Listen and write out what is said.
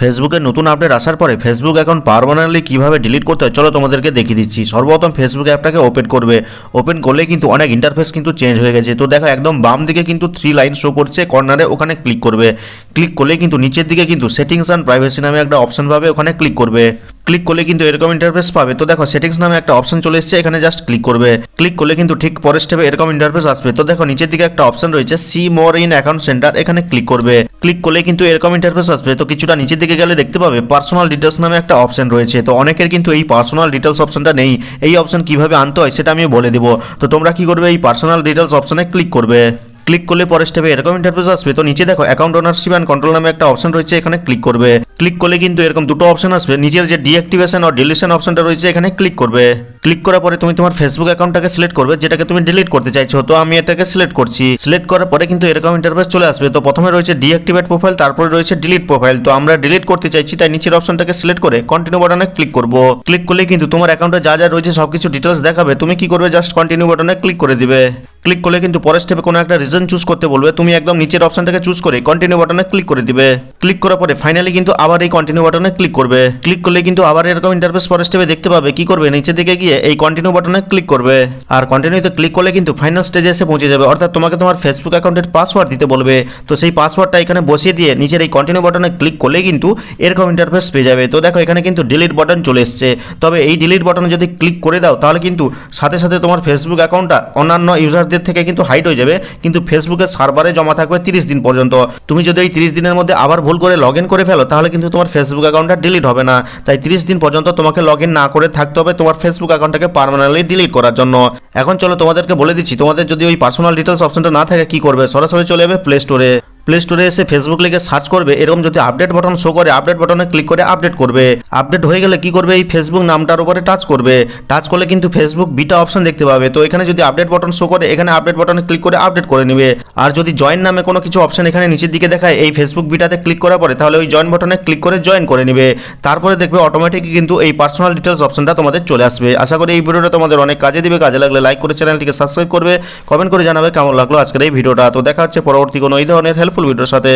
ফেসবুকে নতুন আপডেট আসার পরে ফেসবুক অ্যাকাউন্ট পারমানেন্টলি কীভাবে ডিলিট করতে হয়, চলো তোমাদেরকে দেখিয়ে দিচ্ছি। সর্বপ্রথম ফেসবুক অ্যাপটাকে ওপেন করবে। ওপেন করলে কিন্তু অনেক ইন্টারফেস কিন্তু চেঞ্জ হয়ে গেছে। তো দেখো, একদম বাম দিকে কিন্তু থ্রি লাইন শো করছে কর্নারে ওখানে ক্লিক করবে। ক্লিক করলে কিন্তু নিচের দিকে কিন্তু সেটিংস অ্যান্ড প্রাইভেসি নামে একটা অপশন পাবে, ওখানে ক্লিক করবে। ক্লিক করলে কিন্তু এরকম ইন্টারফেস পাবে। তো দেখো সেটিংস নামে একটা অপশন চলে এসেছে, এখানে জাস্ট ক্লিক করবে। ক্লিক করলে কিন্তু ঠিক পরের স্টেপে এরকম ইন্টারফেস আসবে। তো দেখো, নিচের দিকে একটা অপশন রয়েছে see more in account centre এখানে ক্লিক করবে। ক্লিক করলে কিন্তু এরকম ইন্টারফেস আসবে। তো কিছুটা নিচের দিকে গেলে দেখতে পাবে পার্সোনাল ডিটেলস নামে একটা অপশন রয়েছে। তো অনেকের কিন্তু এই পার্সোনাল ডিটেলস অপশনটা নেই। এই অপশন কীভাবে আনতে হয় সেটা আমি বলে দেবো। তো তোমরা কি করবে? এই পার্সোনাল ডিটেলস অপশনে ক্লিক করবে। ক্লিক করলে পরের স্টেপে এরকম ইন্টারফেস আসবে। তো নিচে দেখো অ্যাকাউন্ট ওনারশিপ অ্যান্ড কন্ট্রোল নামে একটা অপশন রয়েছে, এখানে ক্লিক করবে। ক্লিক করলে কিন্তু এরকম দুটো অপশন আসবে। নিজের যে ডিঅ্যাক্টিভেশন আর ডিলিশন অপশনটা রয়েছে, এখানে ক্লিক করবে। ক্লিক করার পরে তুমি তোমার ফেসবুক অ্যাকাউন্টটাকে সিলেক্ট করবে, যেটাকে তুমি ডিলিট করতে চাইছো। তো আমি এটাকে সিলেক্ট করছি। সিলেক্ট করার পরে কিন্তু এরকম ইন্টারফেস চলে আসবে। তো প্রথমে রয়েছে ডিঅ্যাক্টিভেট প্রোফাইল তারপরে রয়েছে ডিলিট প্রোফাইল তো আমরা ডিলিট করতে চাইছি, তাই নিচের অপশনটাকে সিলেক্ট করে কন্টিনিউ বাটনে ক্লিক করব। ক্লিক করলে কিন্তু তোমার অ্যাকাউন্টে যা যা রয়েছে, সবকিছু ডিটেলস দেখাবে। তুমি কি করবে? জাস্ট কন্টিনিউ বাটনে ক্লিক করে দিবে। ক্লিক করলে কিন্তু পরের স্টেপে কোনো একটা রিজন চুজ করতে বলবে। তুমি একদম নিচের অপশনটাকে চুজ করে কন্টিনিউ বাটনে ক্লিক করে দিবে। ক্লিক করার পরে ফাইনালি কিন্তু আবার এই কন্টিনিউ বাটনে ক্লিক করবে। ক্লিক করলে কিন্তু আবার এরকম ইন্টারফেস পরের স্টেপে দেখতে পাবে। কি করবে? নিচের দিকে গিয়ে এই কন্টিনিউ বাটনে ক্লিক করবে। আর কন্টিনিউতে ক্লিক করলে কিন্তু ফাইনাল স্টেজে এসে পৌঁছে যাবে। অর্থাৎ তোমাকে তোমার ফেসবুক অ্যাকাউন্টের পাসওয়ার্ড দিতে বলবে। তো সেই পাসওয়ার্ডটা এখানে বসিয়ে দিয়ে নিচের এই কন্টিনিউ বাটনে ক্লিক করলে কিন্তু এরকম ইন্টারফেস পেয়ে যাবে। তো দেখো এখানে কিন্তু ডিলিট বাটন চলে এসছে। তবে এই ডিলিট বাটনে যদি ক্লিক করে দাও, তাহলে কিন্তু সাথে সাথে তোমার ফেসবুক অ্যাকাউন্টটা অন্যান্য ইউজারদের থেকে কিন্তু হাইড হয়ে যাবে। কিন্তু ফেসবুকের সার্ভারে জমা থাকবে তিরিশ দিন পর্যন্ত। তুমি যদি এই তিরিশ দিনের মধ্যে আবার ভুল করে লগ ইন করে ফেলো, তাহলে কিন্তু তোমার ফেসবুক অ্যাকাউন্টটা ডিলিট হবে না। তাই তিরিশ দিন পর্যন্ত তোমাকে লগ ইন না করে থাকতে হবে তোমার ফেসবুক অ্যাকাউন্টটাকে পারমানেন্টলি ডিলিট করার জন্য। এখন চলো তোমাদেরকে বলে দিচ্ছি, তোমাদের যদি ওই পার্সোনাল ডিটেলস অপশনটা না থাকে, কি করবে? সরাসরি চলে যাবে প্লে স্টোরে প্লে স্টোরে এসে ফেসবুক লিখে সার্চ করবে, এরকম যদি আপডেট বাটন শো করে আপডেট বাটনে ক্লিক করে আপডেট করবে। আপডেট হয়ে গেলে কি করবে? এই ফেসবুক নামটার উপরে টাচ করবে। টাচ করলে কিন্তু ফেসবুক বিটা অপশন দেখতে পাবে। তো এখানে যদি আপডেট বাটন শো করে, এখানে আপডেট বাটনে ক্লিক করে আপডেট করে নেবে। আর যদি জয়েন নামে কোনো কিছু অপশন এখানে নিচের দিকে দেখায়, এই ফেসবুক বিটাতে ক্লিক করার পরে, তাহলে ওই জয়েন বাটনে ক্লিক করে জয়েন করে নেবে। তারপরে দেখবে অটোমেটিক কিন্তু এই পার্সোনাল ডিটেলস অপশনটা তোমাদের চলে আসবে। আশা করি এই ভিডিওটা তোমাদের অনেক কাজে দিবে। কাজে লাগলে লাইক করে চ্যানেলটিকে সাবস্ক্রাইব করবে। কমেন্ট করে জানাবে কেমন লাগল আজকের এই ভিডিওটা। তো দেখা হচ্ছে পরবর্তী কোনো এই ধরনের হেল্পফুল ভিডিওর সাথে